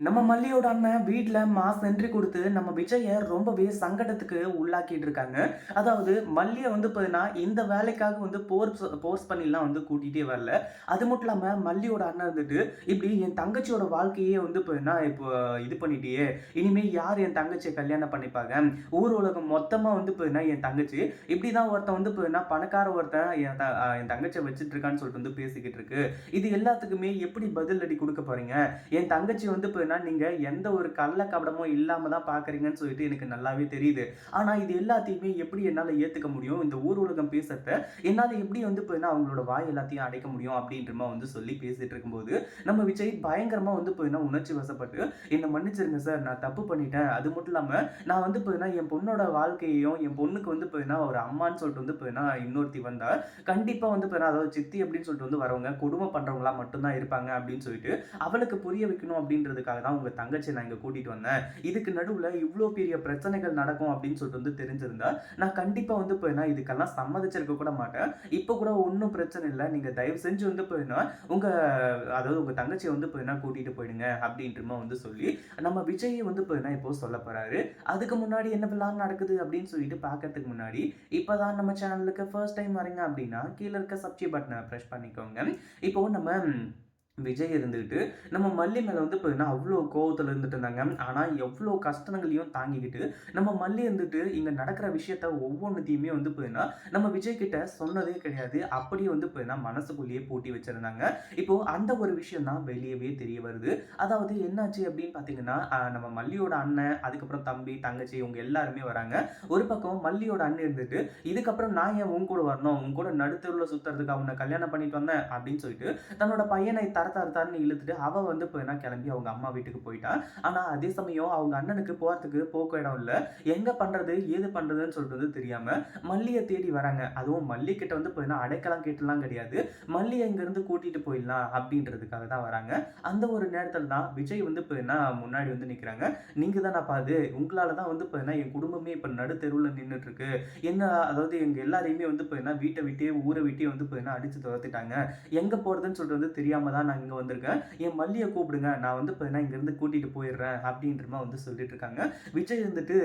நம்ம மல்லியோட அண்ணன் வீட்டில் மாஸ் என்ட்ரி கொடுத்து நம்ம விஜயை ரொம்பவே சங்கடத்துக்கு உள்ளாக்கிட்டு இருக்காங்க. அதாவது மல்லியை வந்து பார்த்தீங்கன்னா, இந்த வேலைக்காக வந்து போர்ஸ் போர்ஸ் பண்ணிலாம் வந்து கூட்டிகிட்டே வரல. அது மட்டும் இல்லாமல் மல்லியோட அண்ணன் இருந்துட்டு "இப்படி என் தங்கச்சியோட வாழ்க்கையே வந்து பார்த்தீங்கன்னா, இப்போ இது பண்ணிட்டியே! இனிமேல் யார் என் தங்கச்சியை கல்யாணம் பண்ணிப்பாங்க? ஊர் உலகம் மொத்தமாக வந்து பார்த்தீங்கன்னா, என் தங்கச்சி இப்படி தான் ஒருத்தன் வந்து பார்த்தீங்கன்னா, பணக்கார ஒருத்தன் என் த என் தங்கச்சியை வச்சுட்டு இருக்கான்னு சொல்லிட்டு வந்து பேசிக்கிட்டு இருக்கு. இது எல்லாத்துக்குமே எப்படி பதில் அடி குடுக்க போறீங்க? என் தங்கச்சி வந்து பார்த்தீங்கன்னா, நீங்க எந்த ஒரு கள்ள கபடமும் இல்லாம தான் பார்க்குறீங்கன்னு சொல்லிட்டு எனக்கு நல்லாவே தெரியுது. ஆனா இது எல்லாத்தையுமே எப்படி என்னால ஏத்துக்க முடியும்? இந்த ஊர் உலகம் பேசுறத என்னால எப்படி வந்து பார்த்தீங்கன்னா, அவங்களோட வாய் எல்லாத்தையும் அடைக்க முடியும்? அப்படின்றமா வந்து சொல்லி பேசிட்டு இருக்கும்போது, நம்ம விஜய் பயங்கரமா வந்து பார்த்தீங்கன்னா, உணர்ச்சி வசப்பட்டு, "என்ன மன்னிச்சிருங்க சார். நான் தப்பு பண்ணிட்டேன். அது மட்டும் இல்லாம நான் வந்து போயினா என் பொண்ணோட வாழ்க்கையையும், என் பொண்ணுக்கு வந்து பார்த்தீங்கன்னா, ஒரு அம்மான்னு சொல்லிட்டு வந்து பார்த்தீங்கன்னா, இன்னொருத்தி வந்தா, கண்டிப்பா வந்து பார்த்தீங்கன்னா, அதாவது சித்தி அப்படின்னு சொல்லிட்டு வந்து வரவங்க, குடும்பம் பண்றவங்களா மட்டும்தான் இருப்பாங்க." அப்படின்னு சொல்லிட்டு, அவளுக்கு புரிய வைக்கணும் அப்படின்றதுக்காக தான் உங்கள் தங்கச்சி நான் இங்கே கூட்டிகிட்டு வந்தேன். இதுக்கு நடுவில் இவ்வளோ பெரிய பிரச்சனைகள் நடக்கும் அப்படின்னு சொல்லிட்டு வந்து தெரிஞ்சிருந்தா, நான் கண்டிப்பாக வந்து போயினா இதுக்கெல்லாம் சம்மதிச்சிருக்க கூட மாட்டேன். இப்போ கூட ஒன்றும் பிரச்சனை இல்லை நீங்கள் தயவு செஞ்சு வந்து போயினா உங்கள் அதாவது உங்கள் தங்கச்சியை வந்து போயினா கூட்டிகிட்டு போயிடுங்க அப்படின்றமா வந்து சொல்லி, நம்ம விஜயை வந்து போயினா இப்போ சொல்லப் போகிறாரு அதுக்கு முன்னாடி என்னவெல்லாம் நடக்குது அப்படின்னு சொல்லிட்டு பார்க்கறதுக்கு முன்னாடி, இப்போ தான் நம்ம சேனலுக்கு ஃபர்ஸ்ட் டைம் வரீங்க அப்படின்னா, கீழே இருக்க சப்ஸ்கிரைப் பட்டனை ப்ரெஷ் பண்ணிக்கோங்க. இப்போ நம்ம விஜய் இருந்துக்கிட்டு நம்ம மல்லி மேலே வந்து பார்த்தீங்கன்னா, அவ்வளோ கோவத்தில் இருந்துட்டு இருந்தாங்க. ஆனால் எவ்வளோ கஷ்டங்களையும் தாங்கிக்கிட்டு, நம்ம மல்லி இருந்துட்டு இங்கே நடக்கிற விஷயத்த ஒவ்வொன்றத்தையுமே வந்து பார்த்தீங்கன்னா, நம்ம விஜய் கிட்ட சொன்னதே கிடையாது. அப்படியே வந்து பார்த்தீங்கன்னா, மனசுக்குள்ளேயே பூட்டி வச்சிருந்தாங்க. இப்போ அந்த ஒரு விஷயம் தான் வெளியவே தெரிய வருது. அதாவது என்னாச்சு அப்படின்னு பார்த்தீங்கன்னா, நம்ம மல்லியோட அண்ணன், அதுக்கப்புறம் தம்பி, தங்கச்சி இவங்க எல்லாருமே வராங்க. ஒரு பக்கம் மல்லியோட அண்ணன் இருந்துட்டு, "இதுக்கப்புறம் நான் ஏன் உன் கூட வரணும்? உன் கூட நடுத்தருவில் சுற்றுறதுக்கு அவனை கல்யாணம் பண்ணிட்டு வந்தேன்." அப்படின்னு சொல்லிட்டு, தன்னோட பையனை தர தர தரன்னு இழுத்துட்டு, அவ வந்து பார்த்தீங்கன்னா கிளம்பி அவங்க அம்மா வீட்டுக்கு போயிட்டா. ஆனால் அதே சமயம் அவங்க அண்ணனுக்கு போகிறதுக்கு போக்க இடம் இல்லை எங்கே பண்ணுறது ஏது பண்ணுறதுன்னு சொல்கிறது தெரியாமல் தெரியாம, தேடி வராங்க. அதுவும் மல்லிக்கிட்ட வந்து பார்த்தீங்கன்னா, அடைக்கலாம் கேட்டுலாம் கிடையாது. மல்லியை இங்கேருந்து கூட்டிட்டு போயிடலாம் அப்படின்றதுக்காக தான் வராங்க. அந்த ஒரு நேரத்தில் தான் விஜய் வந்து பார்த்தீங்கன்னா, முன்னாடி வந்து நிற்கிறாங்க நீங்கள் தானப்பா பாது உங்களால தான் வந்து பார்த்தீங்கன்னா, என் குடும்பமே இப்போ நடு தெருவில் இருக்கு. என்ன அதாவது எங்கள் எல்லாரையுமே வந்து இப்போ என்ன வீட்டை விட்டே, ஊரை விட்டே வந்து பார்த்தீங்கன்னா, அடித்து துரத்திட்டாங்க. எங்கே போகிறதுன்னு சொல்லிட்டு தெரியாமல் தெரியாம தான் நான் இங்க வந்திருக்கேன். என் மல்லியை கூப்பிடுங்க. நான் வந்து பார்த்தீங்கன்னா, இங்கேருந்து கூட்டிகிட்டு போயிடுறேன்." அப்படின்றமா வந்து சொல்லிட்டு இருக்காங்க. விஜய் வந்துட்டு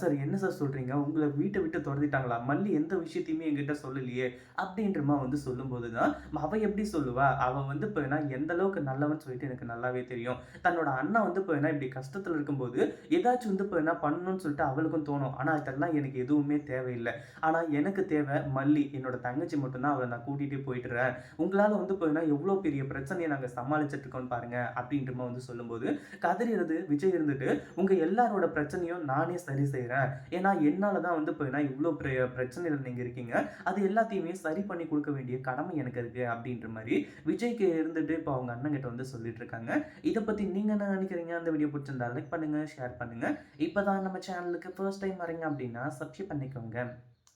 சார் என்ன சார் சொல்றீங்க? உங்களை வீட்டை விட்டு தொரத்திட்டாங்களா? மல்லி எந்த விஷயத்தையுமே என்கிட்ட சொல்லலையே." அப்படின்றமா வந்து சொல்லும்போது தான், அவள் எப்படி சொல்லுவா? அவள் வந்து பார்த்தீங்கன்னா, எந்த அளவுக்கு நல்லவன் சொல்லிட்டு எனக்கு நல்லாவே தெரியும். தன்னோட அண்ணா வந்து பார்த்தீங்கன்னா, இப்படி கஷ்டத்தில் இருக்கும்போது, ஏதாச்சும் வந்து பார்த்தீங்கன்னா, பண்ணணும்னு சொல்லிட்டு அவளுக்கும் தோணும். ஆனால் இதெல்லாம் எனக்கு எதுவுமே தேவையில்லை ஆனால் எனக்கு தேவை மல்லி. என்னோட தங்கச்சி மட்டும் தான். நான் கூட்டிகிட்டு போயிடுறேன். உங்களால் வந்து பார்த்தீங்கன்னா, எவ்வளோ பெரிய பிரச்சனையை நாங்கள் சமாளிச்சுட்டு இருக்கோம்னு பாருங்க." அப்படின்ற வந்து சொல்லும்போது, கதறியது விஜய் இருந்துட்டு, உங்கள் எல்லாரோட பிரச்சனையும் நானே சரி செய்கிறேன் ஏன்னா என்னால் தான் வந்து பார்த்தீங்கன்னா, இவ்வளோ பெரிய பிரச்சனையில் நீங்கள் இருக்கீங்க. அது எல்லாத்தையுமே சரி பண்ணி கொடுக்க வேண்டிய கடமை எனக்கு இருக்குது அப்படின்ற மாதிரி விஜய்க்கு இருந்துட்டு இப்போ அவங்க அண்ணங்கிட்ட வந்து சொல்லிட்டு இருக்காங்க. இதை பற்றி நீங்கள் என்ன நினைக்கிறீங்க? அந்த வீடியோ பிடிச்சிருந்தா லைக் பண்ணுங்கள் ஷேர் பண்ணுங்கள் இப்போ தான் நம்ம சேனலுக்கு ஃபர்ஸ்ட் டைம் வரீங்க அப்படின்னா, சப்ஸ்கிரைப் பண்ணிக்கோங்க.